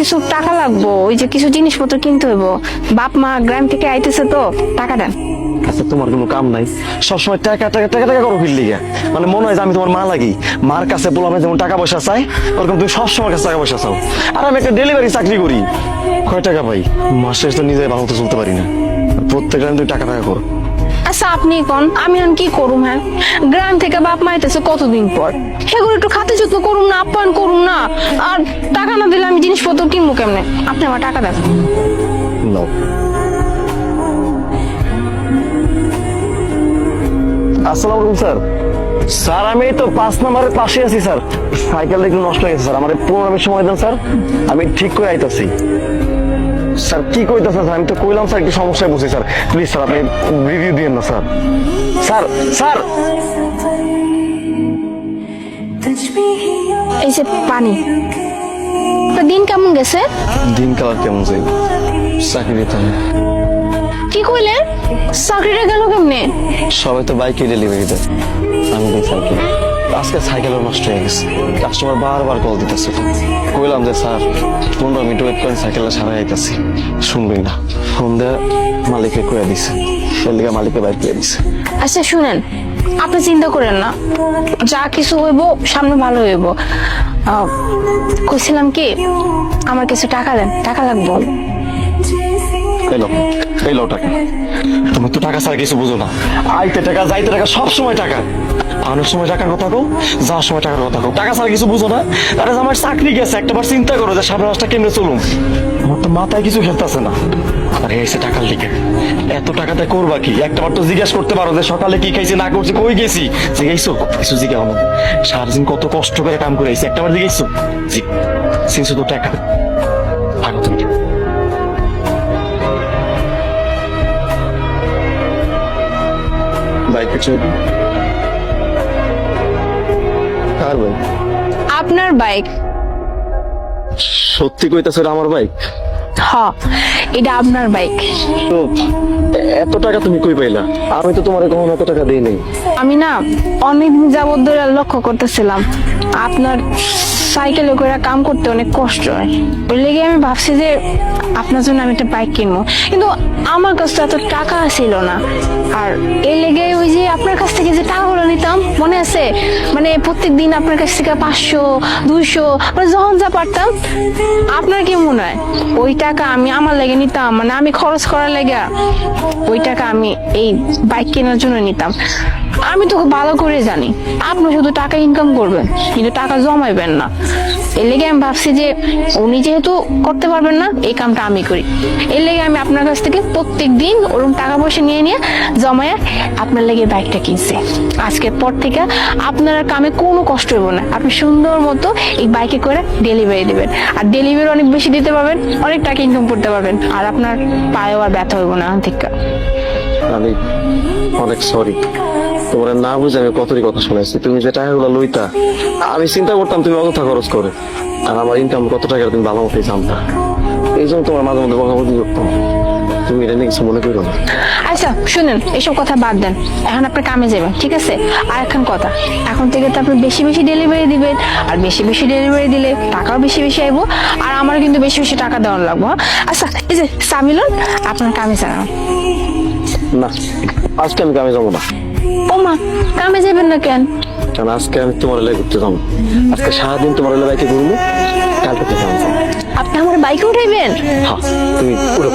কিছু টাকা লাগবো, ওই যে কিছু জিনিসপত্র কিনতে হইব। বাপ মা গ্রাম থেকে আইতেছে তো, টাকা দেন। আচ্ছা তোমার কোনো কাম নাই। সবসময় টাকা টাকা টাকা টাকা করো ফিরলি মানে মনে হয় যে আমি তোমার মা লাগি। মার কাছে বললাম যেমন টাকা পয়সা চাই, ওরকম তুমি সবসময় কাছে টাকা পয়সা চাও। আর আমি একটা ডেলিভারি চাকরি করি। কয় টাকা পাই মাস তো নিজে ভালো তো চলতে পারি না। প্রত্যেক টাকা টাকা করো। আচ্ছা আপনি কোন? আমি এখন কি করুম হ্যাঁ? গ্রাম থেকে বাপ মা আইতেছে কতদিন পর? সেগুলো একটু খাতে যত্ন করুম না, আপ্যায়ন করুম না। আর টাকা না দিলে আমি জিনিসপত্র কিনবো কেমনে? আপনি আমার টাকা দেন। আসসালামু আলাইকুম, স্যার। স্যার, আমি তো পাঁচ নম্বরের পাশে আছি, স্যার। সাইকেলটা একটু নষ্ট হয়ে গেছে, স্যার। আমার পনেরো সময় দেন, স্যার। আমি ঠিক করে আইতাছি। স্যার কি কইতেছেন স্যার? আমি তো কইলাম স্যার একটু সমস্যায় বুঝি স্যার। প্লিজ স্যার আপনি রিভিউ দিয়েন না স্যার। Sir sir! এই যে পানি। তা দিন কেমন গেছে? দিন কালার কেমন যাই চাকরি হবে কি কইলেন চাকরিটা গেল কেমনে? সবাই তো বাইকে ডেলিভারি দেয়। আমি দিই সাইকেল আজকে সাইকেলও নষ্ট হয়ে গেছে। কাস্টমার বারবার কল দিতেছে কইলাম যে স্যার পনেরো মিনিট ওয়েট করেন সাইকেলটা সারাই আইতাছি শুনবই না। ফোন দেয়া মালিককে কয়ে দিছে। এর লিগে মালিককে বাইক দিয়ে দিছে। আচ্ছা শুনেন আপনি চিন্তা করেন না। যা কিছু হইব সামনে ভালো হইব। কইছিলাম কি আমার কিছু টাকা দেন। টাকা লাগবো এলো এলো টাকা। তুমি তো টাকা ছাড়া কিছু বুঝো না। আইতে টাকা যাইতে টাকা সব সময় টাকা। আনার সময় টাকার কথা কও, যাওয়ার সময় টাকার কথা কও। টাকা ছাড়া কিছু বুঝো না। আরে আমার চাকরি গেছে, একটাবার চিন্তা করো যে সামনে মাসটা কেমনে চলুম। আমার তো মাথায় কিছু খেলতেছে না। আরে এসে টাকার লিখে এত টাকাতে করবা কি? একটাবার তো জিজ্ঞাসা করতে পারো যে সকালে কি খাইছি, না করছি কই গেছি? জিজ্ঞাসো, কিছু জিজ্ঞাসা না। সারাদিন কত কষ্ট করে কাম করে আইছি, একটাবার জিজ্ঞাসো। জি সিনসু তো টাকা? ভালো তুমি। বাইকে কার বাইক আপনার বাইক। সত্যি কইতাছ আমার বাইক? হ্যাঁ এটা আপনার বাইক। তো এত টাকা তুমি কই পাইলা? আমি তো তোমার কখনো এত টাকা দেই নাই। আমি না অনেকদিন যাবত ধরে লক্ষ্য করতেছিলাম। আপনার সাইকেলে করে কাম করতে অনেক কষ্ট হয়। ওই লেগে আমি ভাবছি যে আপনার জন্য আমি একটা বাইক কিনবো। কিন্তু আমার কাছে তো এত টাকা ছিল না। আর এই লেগে ওই যে আপনার কাছ থেকে যে টাকাগুলো নিতাম, মনে আছে? মানে প্রত্যেক দিন আপনার কাছ থেকে পাঁচশো, দুইশো মানে যখন যা পারতাম, আপনার কি মনে হয়? ওই টাকা আমি আমার লেগে নিতাম মানে আমি খরচ করার লেগে ওই টাকা আমি এই বাইক কেনার জন্য নিতাম। আমি তো ভালো করে জানি। আপনি শুধু টাকা ইনকাম করবেন, কিন্তু টাকা জমাইবেন না। এর লেগে আমি ভাবছি যে উনি যেহেতু করতে পারবেন না, এই কামটা আমি করি। এর লেগে আমি আপনার কাছ থেকে প্রত্যেক দিন ওরকম টাকা পয়সা নিয়ে নিয়ে জমায়া আপনার লেগে বাইকটা কিনছি। আজকের পর থেকে আপনার কামে কোনো কষ্ট হইব না। আপনি সুন্দর মতো এই বাইকে করে ডেলিভারি দেবেন। আর ডেলিভারি অনেক বেশি দিতে পারবেন, অনেক টাকা ইনকাম করতে পারবেন। আর আপনার পায়েও আর ব্যথা হইব না থেকে আমি অনেক সরি তোমার না বুঝে আমি কতই কথা শুনেছি তুমি যে টাকাগুলো লইতা, আমি চিন্তা করতাম তুমি অযথা খরচ করে। আর আমার ইনকাম কত টাকা তুমি ভালো মতোই জানতা। এই জন্য তোমার মাঝে মধ্যে বকাবকি করতাম। তুমি এটা নিয়ে কিছু মনে করো না। আচ্ছা শুনুন, এসব কথা বাদ দেন। এখন আপনি কামে যাবেন, ঠিক আছে? আর এখন কথা। এখন থেকে তো আপনি বেশি বেশি ডেলিভারি দিবেন, আর বেশি বেশি ডেলিভারি দিলে টাকাও বেশি বেশি আইবো, আর আমার কিন্তু বেশি বেশি টাকা দেওয়ার লাগবো হ্যাঁ? আচ্ছা এই যে সামিলন আপনার কামে জানান না আজকে আমি কামে যাব না। ও মা কামে যাবেন না কেন? কারণ আজকে আমি তোমার এলাকায় ঘুরতে যাব। আজকে সারাদিন তোমার এলাকায় ঘুরবো কালকে থেকে আপনি আমার বাইকে উঠাইবেন? হ্যাঁ তুমি উঠো।